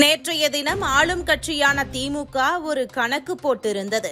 நேற்றைய தினம் ஆளும் கட்சியான திமுக ஒரு கணக்கு போட்டிருந்தது.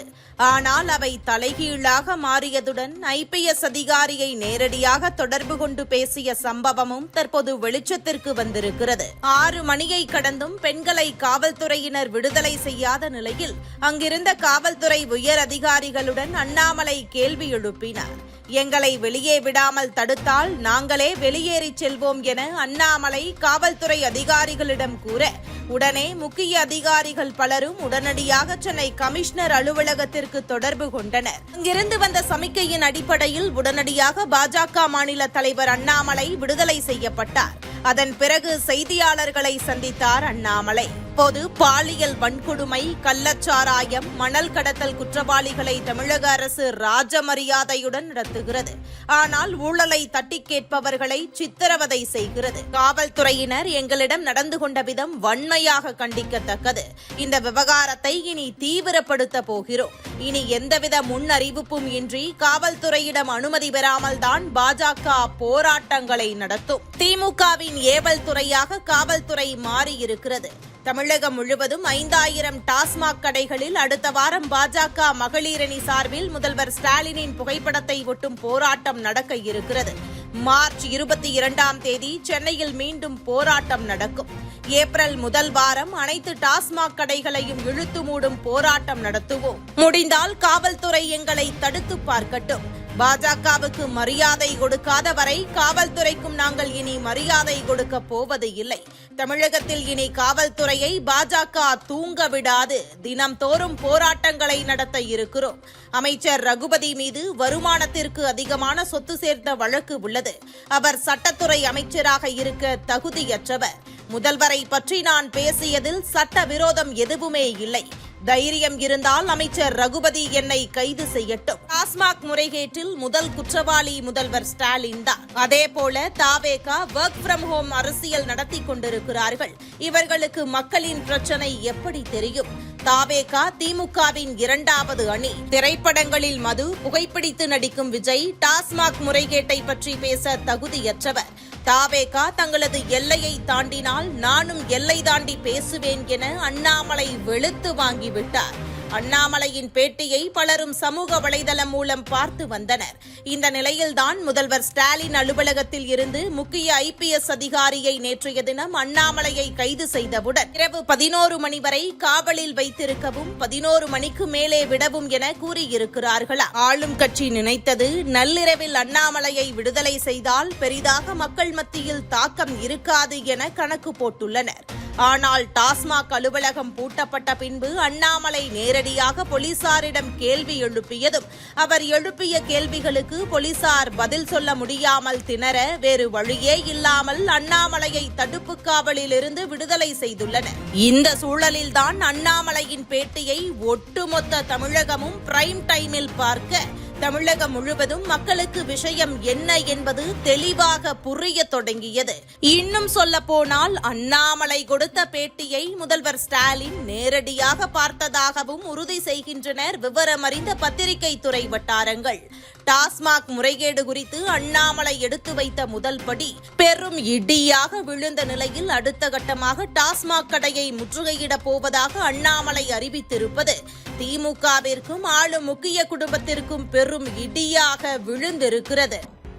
ஆனால் அவை தலைகீழாக மாறியதுடன் ஐபிஎஸ் அதிகாரியை நேரடியாக தொடர்பு கொண்டு பேசிய சம்பவமும் தற்போது வெளிச்சத்திற்கு வந்திருக்கிறது. ஆறு மணியை கடந்தும் பெண்களை காவல்துறையினர் விடுதலை செய்யாத நிலையில் அங்கிருந்த காவல்துறை உயர் அதிகாரிகளுடன் அண்ணாமலை கேள்வி எழுப்பினார். எங்களை வெளியே விடாமல் தடுத்தால் நாங்களே வெளியேறிச் செல்வோம் என அண்ணாமலை காவல்துறை அதிகாரிகளிடம் கூற உடனே முக்கிய அதிகாரிகள் பலரும் உடனடியாக சென்னை கமிஷனர் அலுவலகத்திற்கு தொடர்பு கொண்டனர். அங்கிருந்து வந்த சமிக்கையின் அடிப்படையில் உடனடியாக பாஜக மாநில தலைவர் அண்ணாமலை விடுதலை செய்யப்பட்டார். அதன் பிறகு செய்தியாளர்களை சந்தித்தார் அண்ணாமலை. அப்போது பாலியல் வன்கொடுமை கள்ளச்சாராயம் மணல் கடத்தல் குற்றவாளிகளை தமிழக அரசு ராஜமரியாதையுடன் நடத்துகிறது. ஆனால் ஊழலை தட்டி கேட்பவர்களை சித்திரவதை செய்கிறது. காவல்துறையினர் எங்களிடம் நடந்து கொண்ட விதம் வன்மையாக கண்டிக்கத்தக்கது. இந்த விவகாரத்தை இனி தீவிரப்படுத்த போகிறோம். இனி எந்தவித முன் அறிவிப்பும் இன்றி காவல்துறையிடம் அனுமதி பெறாமல் தான் பாஜக போராட்டங்களை நடத்தும். திமுகவின் ஏவல் துறையாக காவல்துறை மாறியிருக்கிறது. தமிழகம் முழுவதும் ஐந்தாயிரம் டாஸ்மாக் கடைகளில் அடுத்த வாரம் பாஜக மகளிரணி சார்பில் முதல்வர் ஸ்டாலினின் புகைப்படத்தை ஒட்டும் போராட்டம் நடக்க இருக்கிறது. மார்ச் இருபத்தி இரண்டாம் தேதி சென்னையில் மீண்டும் போராட்டம் நடக்கும். ஏப்ரல் முதல் வாரம் அனைத்து டாஸ்மாக் கடைகளையும் இழுத்து மூடும் போராட்டம் நடத்துவோம். முடிந்தால் காவல்துறை எங்களை தடுத்து பார்க்கட்டும். பாஜகவுக்கு மரியாதை கொடுக்காத வரை காவல்துறைக்கும் நாங்கள் இனி மரியாதை கொடுக்க போவது இல்லை. தமிழகத்தில் இனி காவல்துறையை பாஜக தூங்க விடாது. தினம்தோறும் போராட்டங்களை நடத்த இருக்கிறோம். அமைச்சர் ரகுபதி மீது வருமானத்திற்கு அதிகமான சொத்து சேர்த்த வழக்கு உள்ளது. அவர் சட்டத்துறை அமைச்சராக இருக்க தகுதியற்றவர். முதல்வரை பற்றி நான் பேசியதில் சட்ட விரோதம் எதுவுமே இல்லை. தைரியம் இருந்தால் அமைச்சர் ரகுபதி என்னை கைது செய்யட்டும். டாஸ்மாக் முறைகேட்டில் முதல் குற்றவாளி முதல்வர் ஸ்டாலின் தான். அதே போல தாவேகா ஒர்க் ஃப்ரம் ஹோம் அரசியல் நடத்தி கொண்டிருக்கிறார்கள். இவர்களுக்கு மக்களின் பிரச்சனை எப்படி தெரியும்? தாவேகா திமுகவின் இரண்டாவது அணி. திரைப்படங்களில் மது புகைப்பிடித்து நடிக்கும் விஜய் டாஸ்மாக் முறைகேட்டை பற்றி பேச தகுதியற்றவர். தாவேகா தங்களது எல்லையை தாண்டினால் நானும் எல்லை தாண்டி பேசுவேன் என அண்ணாமலை வெளுத்து வாங்கிவிட்டார். அண்ணாமலையின் பேட்டியை பலரும் சமூக வலைதளம் மூலம் பார்த்து வந்தனர். இந்த நிலையில்தான் முதல்வர் ஸ்டாலின் அலுவலகத்தில் இருந்து முக்கிய ஐபிஎஸ் அதிகாரியை நேற்றைய தினம் அண்ணாமலையை கைது செய்தவுடன் இரவு பதினோரு மணி வரை காவலில் வைத்திருக்கவும் பதினோரு மணிக்கு மேலே விடவும் என கூறியிருக்கிறார்களா ஆளும் கட்சி நினைத்தது நள்ளிரவில் அண்ணாமலையை விடுதலை செய்தால் பெரிதாக மக்கள் மத்தியில் தாக்கம் இருக்காது என கணக்கு போட்டுள்ளனர். ஆனால் டாஸ்மாக் அலுவலகம் பூட்டப்பட்ட பின்பு அண்ணாமலை நேரடியாக போலீசாரிடம் கேள்வி எழுப்பியதும் அவர் எழுப்பிய கேள்விகளுக்கு போலீசார் பதில் சொல்ல முடியாமல் திணற வேறு வழியே இல்லாமல் அண்ணாமலையை தடுப்பு காவலில் இருந்து விடுதலை செய்துள்ளனர். இந்த சூழலில்தான் அண்ணாமலையின் பேட்டியை ஒட்டுமொத்த தமிழகமும் பிரைம் டைமில் பார்க்க தமிழகம் முழுவதும் மக்களுக்கு விஷயம் என்ன என்பது தெளிவாக புரிய தொடங்கியது. இன்னும் சொல்ல போனால் அண்ணாமலை கொடுத்த பேட்டியை முதல்வர் ஸ்டாலின் நேரடியாக பார்த்ததாகவும் உறுதி செய்கின்றனர். விவரமறிந்த பத்திரிகை துறை வட்டாரங்கள். டாஸ்மாக் முறைகேடு குறித்து அண்ணாமலை எடுத்து வைத்த முதல் படி பெரும் இடியாக விழுந்த நிலையில் அடுத்த கட்டமாக டாஸ்மாக் கடையை முற்றுகையிடப் போவதாக அண்ணாமலை அறிவித்திருப்பது. திமுகவிற்கும் ஆளும் முக்கிய குடும்பத்திற்கும் பெரும் இடியாக விழுந்திருக்கிறது.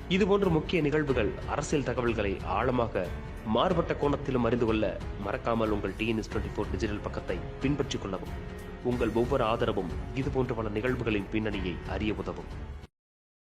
இதுபோன்ற முக்கிய நிகழ்வுகள் அரசியல் தகவல்களை ஆழமாக மாறுபட்ட கோணத்திலும் அறிந்து கொள்ள மறக்காமல் உங்கள் டிஎன்எஸ் டுவெண்ட்டி ஃபோர் டிஜிட்டல் பக்கத்தை பின்பற்றிக் கொள்ளவும். உங்கள் ஒவ்வொரு ஆதரவும் இதுபோன்ற பல நிகழ்வுகளின் பின்னணியை அறிய உதவும்.